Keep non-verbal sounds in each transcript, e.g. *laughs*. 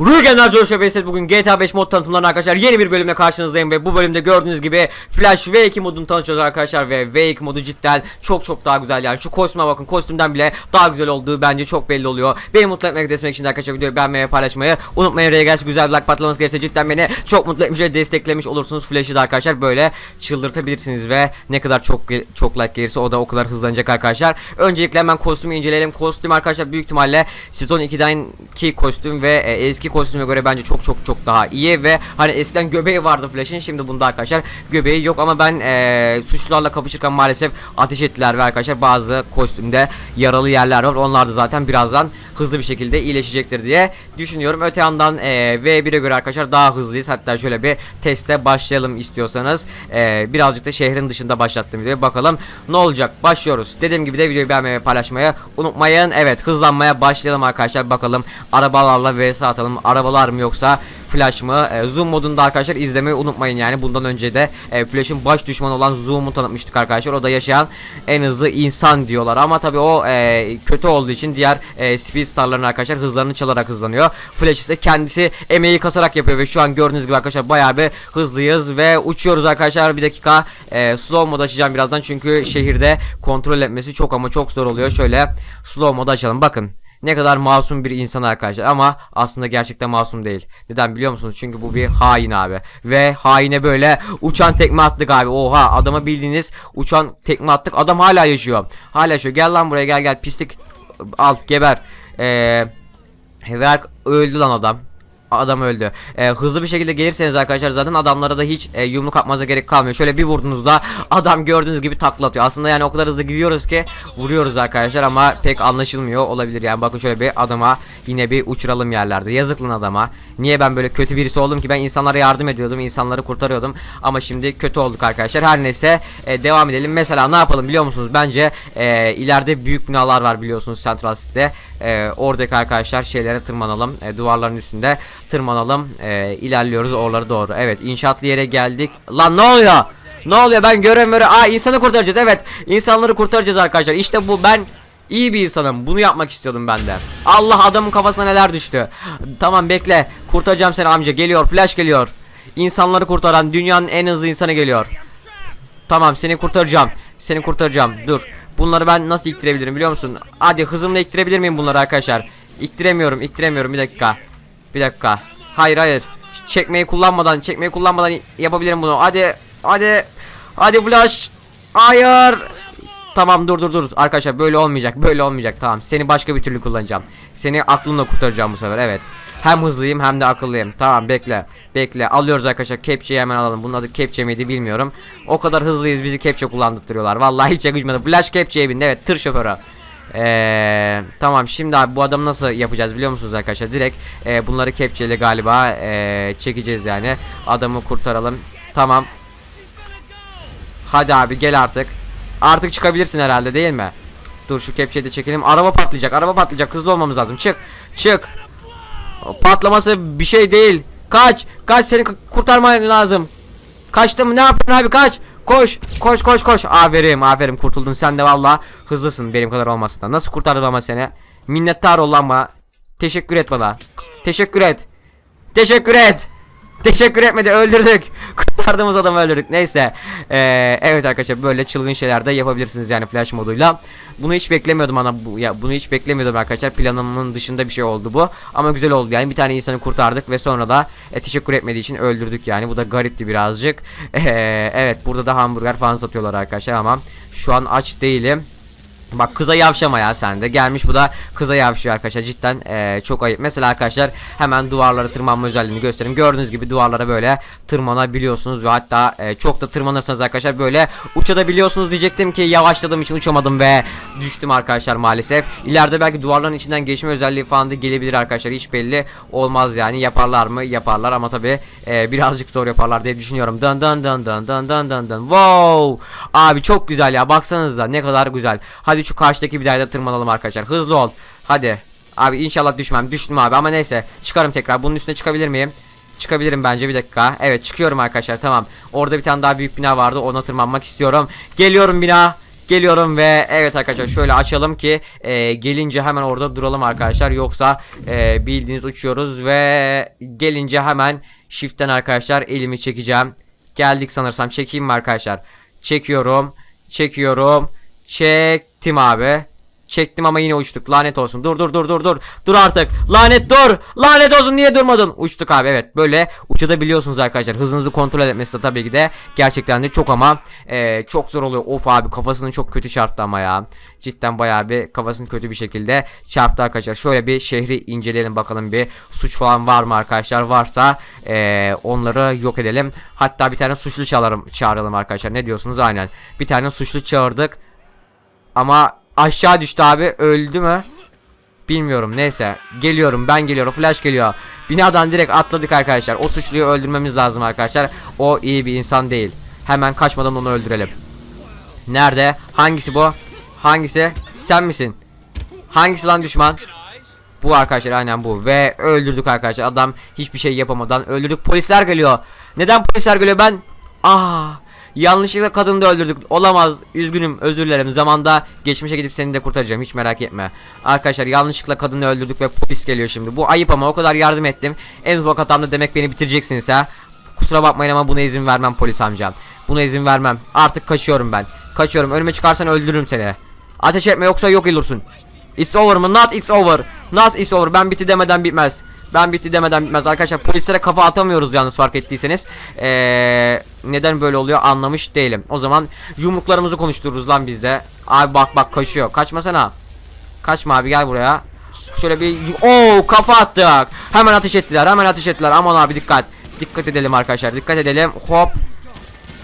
Rügenler Coşa Beyset bugün GTA 5 mod tanıtımlarına arkadaşlar yeni bir bölümle karşınızdayım ve bu bölümde gördüğünüz gibi Flash V2 modunu tanıtıyoruz arkadaşlar ve V2 modu cidden çok çok daha güzel yani şu kostüme bakın kostümden bile daha güzel olduğu bence çok belli oluyor. Beni mutlu etmek destek için de arkadaşlar videoyu beğenmeyi ve paylaşmayı unutmayın. Gelse güzel bir like patlaması gelirse cidden beni çok mutlu etmiş ve desteklemiş olursunuz. Flash'ı da arkadaşlar böyle çıldırtabilirsiniz ve ne kadar çok çok like gelirse o da o kadar hızlanacak arkadaşlar. Öncelikle hemen kostümü inceleyelim. Kostüm arkadaşlar büyük ihtimalle sezon 2'den ki kostüm ve e, eski kostüme göre bence çok çok çok daha iyi ve hani eskiden göbeği vardı Flash'ın şimdi bunda arkadaşlar göbeği yok ama ben e, suçlularla kapışırken maalesef ateş ettiler ve arkadaşlar bazı kostümde yaralı yerler var onlar da zaten birazdan hızlı bir şekilde iyileşecektir diye düşünüyorum. Öte yandan e, V1'e göre arkadaşlar daha hızlıyız hatta şöyle bir teste başlayalım istiyorsanız e, birazcık da şehrin dışında başlattım videoyu bakalım ne olacak başlıyoruz. Dediğim gibi de videoyu beğenmeyi ve paylaşmayı unutmayın. Evet hızlanmaya başlayalım arkadaşlar bakalım arabalarla vs atalım. Arabalar mı yoksa Flash mı? E, zoom modunda arkadaşlar izlemeyi unutmayın yani. Bundan önce de e, Flash'ın baş düşmanı olan Zoom'u tanıtmıştık arkadaşlar. O da yaşayan en hızlı insan diyorlar. Ama tabii o e, kötü olduğu için diğer e, Speedstar'ların arkadaşlar hızlarını çalarak hızlanıyor. Flash ise kendisi emeği kasarak yapıyor ve şu an gördüğünüz gibi arkadaşlar bayağı bir hızlıyız ve uçuyoruz arkadaşlar. Bir dakika e, slow mod açacağım birazdan çünkü şehirde kontrol etmesi çok ama çok zor oluyor. Şöyle slow mod açalım. Bakın ne kadar masum bir insan arkadaşlar ama aslında gerçekten masum değil. Neden biliyor musunuz? Çünkü bu bir hain abi. Ve haine böyle uçan tekme attık abi. Oha adama bildiğiniz uçan tekme attık. Adam hala yaşıyor. Hala yaşıyor. Gel lan buraya gel gel pislik. Al geber. Eee Ver öldü lan adam. Adam öldü. Ee, hızlı bir şekilde gelirseniz arkadaşlar zaten adamlara da hiç e, yumruk atmanıza gerek kalmıyor. Şöyle bir vurduğunuzda adam gördüğünüz gibi takla atıyor. Aslında yani o kadar hızlı gidiyoruz ki vuruyoruz arkadaşlar ama pek anlaşılmıyor olabilir. Yani bakın şöyle bir adama yine bir uçuralım yerlerde. Yazık lan adama. Niye ben böyle kötü birisi oldum ki ben insanlara yardım ediyordum, insanları kurtarıyordum ama şimdi kötü olduk arkadaşlar. Her neyse e, devam edelim. Mesela ne yapalım biliyor musunuz? Bence e, ileride büyük binalar var biliyorsunuz Central City'de. E, oradaki arkadaşlar şeylere tırmanalım. E, duvarların üstünde tırmanalım. E, ilerliyoruz oralara doğru. Evet inşaatlı yere geldik. Lan ne oluyor? Ne oluyor ben göremiyorum. Aa insanı kurtaracağız evet. insanları kurtaracağız arkadaşlar. İşte bu ben iyi bir insanım. Bunu yapmak istiyordum ben de. Allah adamın kafasına neler düştü. Tamam bekle. Kurtaracağım seni amca. Geliyor. Flash geliyor. İnsanları kurtaran dünyanın en hızlı insanı geliyor. Tamam seni kurtaracağım. Seni kurtaracağım. Dur. Bunları ben nasıl iktirebilirim biliyor musun? Hadi hızımla iktirebilir miyim bunları arkadaşlar? İktiremiyorum, iktiremiyorum. Bir dakika. Bir dakika. Hayır hayır. Çekmeyi kullanmadan, çekmeyi kullanmadan yapabilirim bunu. Hadi, hadi. Hadi flash. Hayır. Tamam dur dur dur. Arkadaşlar böyle olmayacak. Böyle olmayacak. Tamam. Seni başka bir türlü kullanacağım. Seni aklımla kurtaracağım bu sefer. Evet. Hem hızlıyım hem de akıllıyım. Tamam bekle. Bekle. Alıyoruz arkadaşlar. Kepçeyi hemen alalım. Bunun adı kepçe miydi bilmiyorum. O kadar hızlıyız bizi kepçe kullandırıyorlar. Vallahi hiç yakışmadı. Flash kepçeye bindi. Evet tır şoförü. Eee tamam şimdi abi bu adamı nasıl yapacağız biliyor musunuz arkadaşlar? Direkt eee, bunları kepçeyle galiba eee, çekeceğiz yani. Adamı kurtaralım. Tamam. Hadi abi gel artık. Artık çıkabilirsin herhalde değil mi? Dur şu kepçeyi de çekelim. Araba patlayacak araba patlayacak. Hızlı olmamız lazım. Çık çık. Patlaması bir şey değil. Kaç kaç seni kurtarman lazım. Kaçtım ne yapıyorsun abi? Kaç Koş koş koş koş. Aferin aferin. Kurtuldun sen de valla. Hızlısın benim kadar olmasa da. Nasıl kurtardım ama seni? Minnettar ol lan bana. Teşekkür et bana. Teşekkür et. Teşekkür et Teşekkür etmedi öldürdük. *laughs* Kurtardığımız adamı öldürdük. Neyse. Ee, Evet arkadaşlar böyle çılgın şeyler de yapabilirsiniz yani flash moduyla. Bunu hiç beklemiyordum ana bu ya bunu hiç beklemiyordum arkadaşlar. Planımın dışında bir şey oldu bu. Ama güzel oldu yani. Bir tane insanı kurtardık ve sonra da e, teşekkür etmediği için öldürdük yani. Bu da garipti birazcık. *laughs* Ee, Evet burada da hamburger falan satıyorlar arkadaşlar ama şu an aç değilim Bak kıza yavşama ya sen de. Gelmiş bu da kıza yavşıyor arkadaşlar. Cidden eee, çok ayıp. Mesela arkadaşlar hemen duvarlara tırmanma özelliğini göstereyim. Gördüğünüz gibi duvarlara böyle tırmanabiliyorsunuz ve hatta eee, çok da tırmanırsanız arkadaşlar böyle uçabiliyorsunuz diyecektim ki yavaşladığım için uçamadım ve düştüm arkadaşlar maalesef. İleride belki duvarların içinden geçme özelliği falan da gelebilir arkadaşlar. Hiç belli olmaz yani. Yaparlar mı? Yaparlar ama tabi birazcık zor yaparlar diye düşünüyorum. Dın dın dın dın dın dın dın dın. Wow! Abi çok güzel ya. Baksanıza ne kadar güzel. Hadi şu karşıdaki binaya tırmanalım arkadaşlar. Hızlı ol. Hadi. Abi inşallah düşmem. Düştüm abi ama neyse. Çıkarım tekrar. Bunun üstüne çıkabilir miyim? Çıkabilirim bence bir dakika. Evet çıkıyorum arkadaşlar tamam. Orada bir tane daha büyük bina vardı. Ona tırmanmak istiyorum. Geliyorum bina. Geliyorum ve evet arkadaşlar şöyle açalım ki e, gelince hemen orada duralım arkadaşlar. Yoksa e, bildiğiniz uçuyoruz ve gelince hemen shift'ten arkadaşlar elimi çekeceğim. Geldik sanırsam. Çekeyim mi arkadaşlar? Çekiyorum. Çekiyorum. Çektim abi. Çektim ama yine uçtuk. Lanet olsun. Dur dur dur dur dur. Dur artık. Lanet dur. Lanet olsun niye durmadın? Uçtuk abi evet. Böyle uçabiliyorsunuz arkadaşlar. Hızınızı kontrol etmesi de tabii ki de gerçekten de çok ama e, çok zor oluyor. Of abi kafasını çok kötü çarptı ama ya. Cidden bayağı bir kafasını kötü bir şekilde çarptı arkadaşlar. Şöyle bir şehri inceleyelim bakalım bir suç falan var mı arkadaşlar. Varsa e, onları yok edelim. Hatta bir tane suçlu çağıralım, çağıralım arkadaşlar. Ne diyorsunuz? Aynen. Bir tane suçlu çağırdık. Ama aşağı düştü abi. Öldü mü? Bilmiyorum. Neyse. Geliyorum. Ben geliyorum. Flash geliyor. Binadan direkt atladık arkadaşlar. O suçluyu öldürmemiz lazım arkadaşlar. O iyi bir insan değil. Hemen kaçmadan onu öldürelim. Nerede? Hangisi bu? Hangisi? Sen misin? Hangisi lan düşman? Bu arkadaşlar aynen bu. Ve öldürdük arkadaşlar. Adam hiçbir şey yapamadan öldürdük. Polisler geliyor. Neden polisler geliyor? Ben ah yanlışlıkla kadını da öldürdük. Olamaz. Üzgünüm. Özür dilerim. Zamanda geçmişe gidip seni de kurtaracağım. Hiç merak etme. Arkadaşlar yanlışlıkla kadını öldürdük ve polis geliyor şimdi. Bu ayıp ama o kadar yardım ettim. En ufak hatamda demek beni bitireceksiniz ha? Kusura bakmayın ama buna izin vermem polis amcam. Buna izin vermem. Artık kaçıyorum ben. Kaçıyorum. Önüme çıkarsan öldürürüm seni. Ateş etme yoksa yok olursun. It's over mı? Not it's over. Not it's over. Ben bitti demeden bitmez. Ben bitti demeden bitmez. Arkadaşlar polislere kafa atamıyoruz yalnız fark ettiyseniz. Ee, neden böyle oluyor anlamış değilim. O zaman yumruklarımızı konuştururuz lan bizde. Abi bak bak kaçıyor. Kaçmasana. Kaçma abi gel buraya. Şöyle bir Oo kafa attık. Hemen ateş ettiler. Hemen ateş ettiler. Aman abi dikkat. Dikkat edelim arkadaşlar. Dikkat edelim. Hop.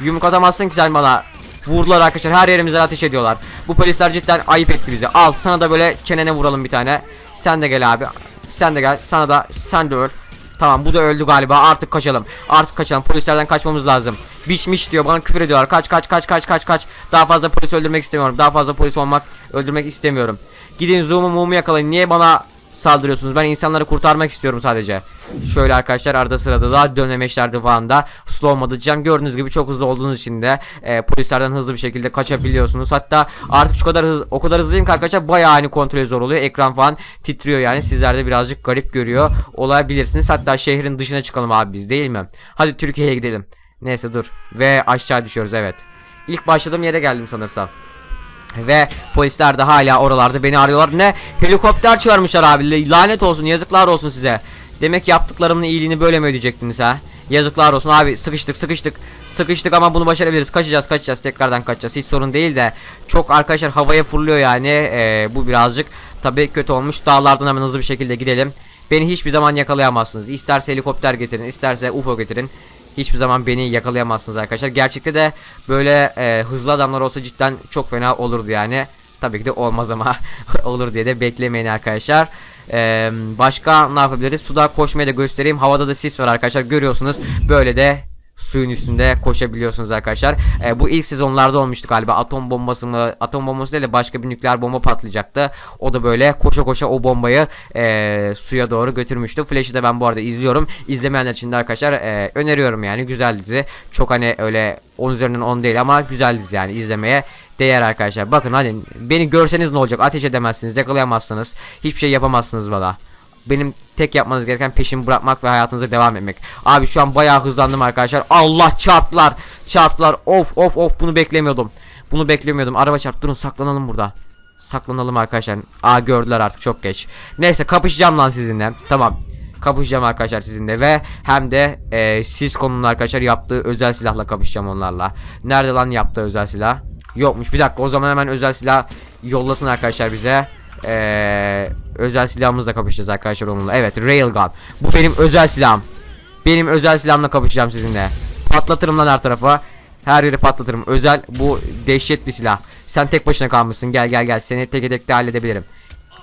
Yumruk atamazsın ki sen bana. Vurdular arkadaşlar her yerimizden ateş ediyorlar. Bu polisler cidden ayıp etti bizi. Al sana da böyle çenene vuralım bir tane. Sen de gel abi. Sen de gel. Sana da sen de öl. Tamam bu da öldü galiba. Artık kaçalım. Artık kaçalım. Polislerden kaçmamız lazım. Biçmiş diyor. Bana küfür ediyorlar. Kaç kaç kaç kaç kaç kaç. Daha fazla polis öldürmek istemiyorum. Daha fazla polis olmak öldürmek istemiyorum. Gidin zoom'u mumu yakalayın. Niye bana saldırıyorsunuz? Ben insanları kurtarmak istiyorum sadece. Şöyle arkadaşlar arada sırada da dönemeçlerde falan da slow modu can gördüğünüz gibi çok hızlı olduğunuz için de e, polislerden hızlı bir şekilde kaçabiliyorsunuz. Hatta artık şu kadar hız, o kadar hızlıyım ki arkadaşlar bayağı hani kontrol zor oluyor. Ekran falan titriyor yani. Sizler de birazcık garip görüyor olabilirsiniz. Hatta şehrin dışına çıkalım abi biz değil mi? Hadi Türkiye'ye gidelim. Neyse dur. Ve aşağı düşüyoruz evet. İlk başladığım yere geldim sanırsam. Ve polisler de hala oralarda beni arıyorlar. Ne? Helikopter çağırmışlar abi. Lanet olsun, yazıklar olsun size. Demek yaptıklarımın iyiliğini böyle mi ödeyecektiniz ha? Yazıklar olsun abi. Sıkıştık, sıkıştık. Sıkıştık ama bunu başarabiliriz. Kaçacağız, kaçacağız. Tekrardan kaçacağız. Hiç sorun değil de çok arkadaşlar havaya fırlıyor yani. Ee, bu birazcık tabii kötü olmuş. Dağlardan hemen hızlı bir şekilde gidelim. Beni hiçbir zaman yakalayamazsınız. İsterse helikopter getirin, isterse UFO getirin. Hiçbir zaman beni yakalayamazsınız arkadaşlar. Gerçekte de böyle e, hızlı adamlar olsa cidden çok fena olurdu yani. Tabii ki de olmaz ama *laughs* olur diye de beklemeyin arkadaşlar. Ee, başka ne yapabiliriz? Suda koşmayı da göstereyim. Havada da sis var arkadaşlar. Görüyorsunuz. Böyle de suyun üstünde koşabiliyorsunuz arkadaşlar. Ee, bu ilk sezonlarda olmuştu galiba. Atom bombası mı? Atom bombası değil de başka bir nükleer bomba patlayacaktı. O da böyle koşa koşa o bombayı e, suya doğru götürmüştü. Flash'ı da ben bu arada izliyorum. İzlemeyenler için de arkadaşlar e, öneriyorum yani. Güzel dizi. Çok hani öyle 10 üzerinden 10 değil ama güzel dizi yani izlemeye değer arkadaşlar. Bakın hadi beni görseniz ne olacak? Ateş edemezsiniz, yakalayamazsınız. Hiçbir şey yapamazsınız bana. Benim tek yapmanız gereken peşimi bırakmak ve hayatınıza devam etmek. Abi şu an bayağı hızlandım arkadaşlar. Allah çarptılar. Çarptılar. Of of of bunu beklemiyordum. Bunu beklemiyordum. Araba çarptı. Durun saklanalım burada. Saklanalım arkadaşlar. Aa gördüler artık çok geç. Neyse kapışacağım lan sizinle. Tamam. Kapışacağım arkadaşlar sizinle ve hem de e, Cisco'nun arkadaşlar yaptığı özel silahla kapışacağım onlarla. Nerede lan yaptığı özel silah? Yokmuş. Bir dakika o zaman hemen özel silah yollasın arkadaşlar bize. Ee, özel silahımızla kapışacağız arkadaşlar onunla. Evet Railgun. Bu benim özel silahım. Benim özel silahımla kapışacağım sizinle. Patlatırım lan her tarafa. Her yeri patlatırım. Özel bu dehşet bir silah. Sen tek başına kalmışsın. Gel gel gel. Seni tek tek de halledebilirim.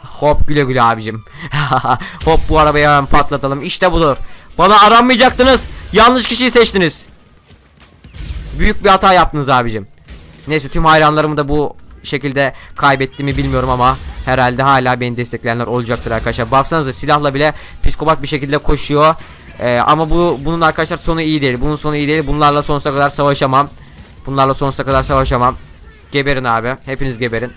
Hop güle güle abicim. *laughs* Hop bu arabayı hemen patlatalım. İşte budur. Bana aranmayacaktınız. Yanlış kişiyi seçtiniz. Büyük bir hata yaptınız abicim. Neyse tüm hayranlarımı da bu şekilde kaybettiğimi bilmiyorum ama herhalde hala beni destekleyenler olacaktır arkadaşlar. Baksanıza silahla bile psikopat bir şekilde koşuyor. Ee, ama bu bunun arkadaşlar sonu iyi değil. Bunun sonu iyi değil. Bunlarla sonsuza kadar savaşamam. Bunlarla sonsuza kadar savaşamam. Geberin abi. Hepiniz geberin.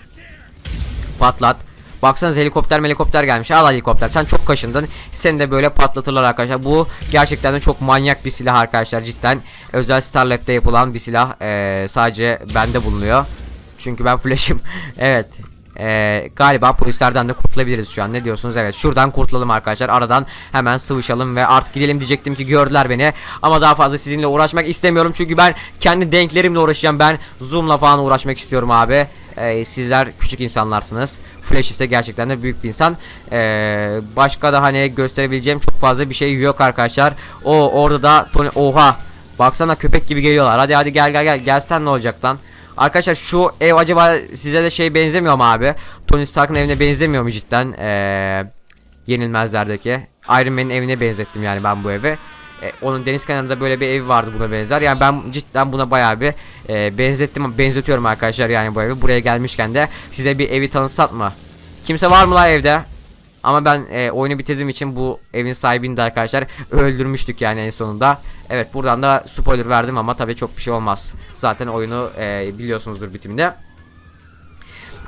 Patlat. Baksanız helikopter helikopter gelmiş. Al helikopter. Sen çok kaşındın. Seni de böyle patlatırlar arkadaşlar. Bu gerçekten de çok manyak bir silah arkadaşlar cidden. Özel Starlab'de yapılan bir silah. Ee, sadece bende bulunuyor. Çünkü ben flash'ım. *laughs* evet. Ee, galiba polislerden de kurtulabiliriz şu an. Ne diyorsunuz? Evet. Şuradan kurtulalım arkadaşlar. Aradan hemen sıvışalım ve artık gidelim diyecektim ki gördüler beni. Ama daha fazla sizinle uğraşmak istemiyorum. Çünkü ben kendi denklerimle uğraşacağım. Ben zoom'la falan uğraşmak istiyorum abi. Ee, sizler küçük insanlarsınız. Flash ise gerçekten de büyük bir insan. Ee, başka da hani gösterebileceğim çok fazla bir şey yok arkadaşlar. O orada da Tony oha. Baksana köpek gibi geliyorlar. Hadi hadi gel gel gel. Gelsen ne olacak lan? Arkadaşlar şu ev acaba size de şey benzemiyor mu abi? Tony Stark'ın evine benzemiyor mu cidden? Ee, yenilmezlerdeki. Iron Man'in evine benzettim yani ben bu evi. E, onun deniz kenarında böyle bir ev vardı buna benzer. Yani ben cidden buna bayağı bir e, benzettim benzetiyorum arkadaşlar yani bu evi. Buraya gelmişken de size bir evi tanıtsat mı? Kimse var mı la evde? Ama ben e, oyunu bitirdiğim için bu evin sahibini de arkadaşlar öldürmüştük yani en sonunda. Evet buradan da spoiler verdim ama tabii çok bir şey olmaz. Zaten oyunu e, biliyorsunuzdur bitiminde.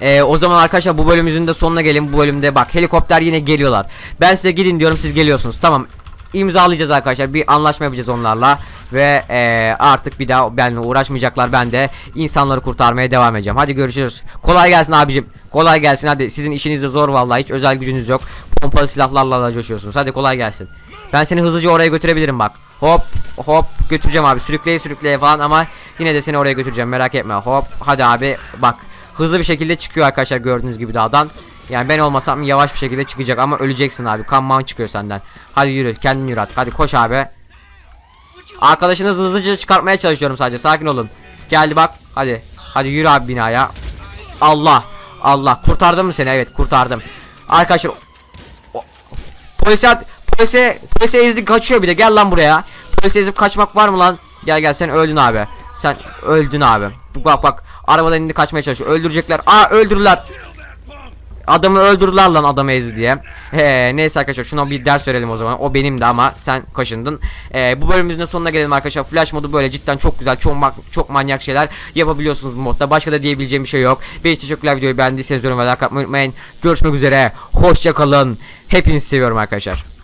E, o zaman arkadaşlar bu bölümümüzün de sonuna gelin. Bu bölümde bak helikopter yine geliyorlar. Ben size gidin diyorum siz geliyorsunuz. Tamam imzalayacağız arkadaşlar. Bir anlaşma yapacağız onlarla ve e, artık bir daha benimle uğraşmayacaklar. Ben de insanları kurtarmaya devam edeceğim. Hadi görüşürüz. Kolay gelsin abicim. Kolay gelsin hadi. Sizin işiniz de zor vallahi. Hiç özel gücünüz yok. Pompalı silahlarla da coşuyorsunuz. Hadi kolay gelsin. Ben seni hızlıca oraya götürebilirim bak. Hop hop götüreceğim abi. Sürükleye sürükleye falan ama yine de seni oraya götüreceğim. Merak etme. Hop hadi abi bak. Hızlı bir şekilde çıkıyor arkadaşlar gördüğünüz gibi dağdan. Yani ben olmasam yavaş bir şekilde çıkacak ama öleceksin abi. Kan man çıkıyor senden. Hadi yürü kendin yürü artık. Hadi koş abi. Arkadaşınızı hızlıca çıkartmaya çalışıyorum sadece. Sakin olun. Geldi bak. Hadi. Hadi yürü abi binaya. Allah. Allah. Kurtardım mı seni? Evet kurtardım. Arkadaşlar. Polise polise polise ezdik kaçıyor bir de. Gel lan buraya. Polise ezip kaçmak var mı lan? Gel gel sen öldün abi. Sen öldün abi. Bak bak. Arabadan indi kaçmaya çalışıyor. Öldürecekler. Aa öldürdüler. Adamı öldürdüler lan adamı ezdi diye. He, neyse arkadaşlar şuna bir ders verelim o zaman. O benim de ama sen kaşındın. Ee, bu bölümümüzün sonuna gelelim arkadaşlar. Flash modu böyle cidden çok güzel, çok ma- çok manyak şeyler yapabiliyorsunuz bu modda. Başka da diyebileceğim bir şey yok. Ve işte teşekkürler videoyu beğendiyseniz yorum ve like atmayı unutmayın. Görüşmek üzere. Hoşça kalın. Hepinizi seviyorum arkadaşlar.